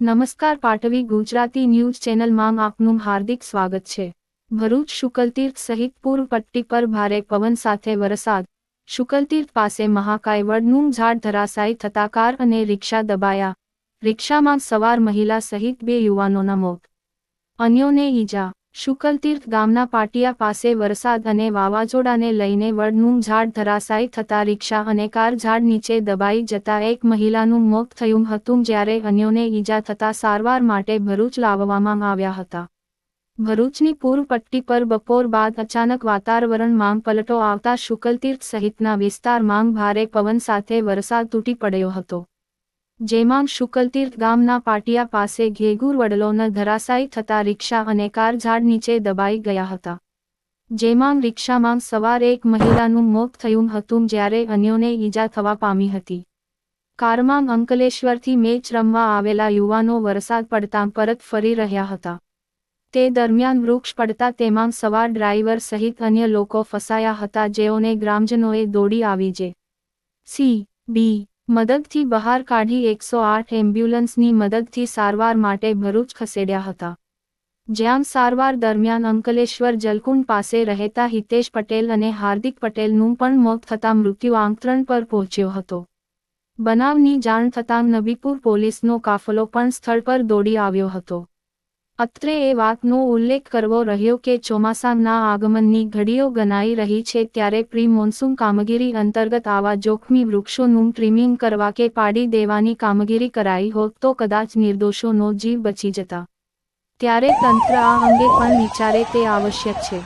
નમસ્કાર પાટવી ગુજરાતી ન્યૂઝ ચેનલમાં આપનું હાર્દિક સ્વાગત છે. ભરૂચ શુકલતીર્થ સહિત પૂર્વ પટ્ટી પર ભારે પવન સાથે વરસાદ. શુકલતીર્થ પાસે મહાકાય વડનું ઝાડ ધરાશાયી થતા કાર અને રિક્ષા દબાયા. રિક્ષામાં સવાર મહિલા સહિત બે યુવાનોના મોત. અન્યોને ઈજા. શુકલતીર્થ ગામના પાટિયા પાસે વરસાદ અને વાવાઝોડાને લઈને વડનું ઝાડ ધરાશાયી થતા રિક્ષા અને કાર ઝાડ નીચે દબાઈ જતા એક મહિલાનું મોત થયું હતું જ્યારે અન્યોને ઈજા થતા સારવાર માટે ભરૂચ લાવવામાં આવ્યા હતા. ભરૂચની પૂર્વ પટ્ટી પર બપોર બાદ અચાનક વાતાવરણમાં પલટો આવતા શુકલતીર્થ સહિતના વિસ્તારમાં ભારે પવન સાથે વરસાદ તૂટી પડ્યો હતો. જેમાં શુકલતીર્થ ગામના પાટિયા પાસે ઘેગુર વડલોના ધરાશાયી થતા રિક્ષા અને કાર ઝાડ નીચે દબાઈ ગયા હતા. જેમાં રિક્ષામાં સવાર એક મહિલાનું મોત થયું હતું જ્યારે અન્યોને ઈજા થવા પામી હતી. કારમાં અંકલેશ્વરથી મેચ રમવા આવેલા યુવાનો વરસાદ પડતા પરત ફરી રહ્યા હતા. તે દરમિયાન વૃક્ષ પડતા તેમાં સવાર ડ્રાઈવર સહિત અન્ય લોકો ફસાયા હતા જેઓને ગ્રામજનોએ દોડી આવી જે. સી. બી. મદદથી બહાર કાઢી એકસો આઠ એમ્બ્યુલન્સની મદદથી સારવાર માટે ભરૂચ ખસેડ્યા હતા. જ્યાં સારવાર દરમિયાન અંકલેશ્વર જલકુંડ પાસે રહેતા હિતેશ પટેલ અને હાર્દિક પટેલનું પણ મોત થતાં મૃત્યુ આંકરણ પર પહોંચ્યો હતો. બનાવની જાણ થતાં નબીપુર પોલીસનો કાફલો પણ સ્થળ પર દોડી આવ્યો હતો. અત્રે એ વાતનો ઉલ્લેખ કરવો રહ્યો કે ચોમાસાના આગમનની ઘડીઓ ગણાઈ રહી છે ત્યારે પ્રી મોન્સૂન કામગીરી અંતર્ગત આવા જોખમી વૃક્ષોનું ટ્રીમિંગ કરવા કે પાડી દેવાની કામગીરી કરાઈ હોત તો કદાચ નિર્દોષોનો જીવ બચી જતા. ત્યારે તંત્ર આ અંગે પણ વિચારે તે આવશ્યક છે.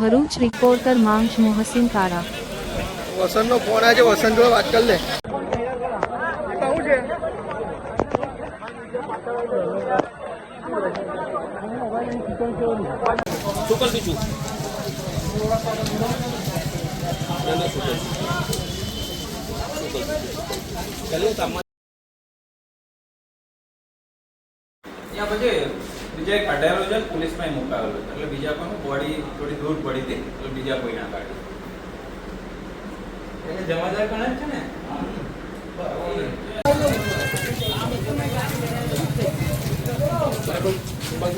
ભરૂચ રિપોર્ટર માંગ મોહસિન કારા. વસંતનો ફોન આજે વસંત વાત કરી લે. સુકલ બીજું ત્યાં પછી બીજા એક અઢારો છે પોલીસમાં મુકાવેલો મુકાયેલો એટલે બીજા પણ બોડી થોડી દૂર પડી હતી એટલે બીજા કોઈ ના કાઢ્યું. એટલે જમાદાર પણ જ છે ને?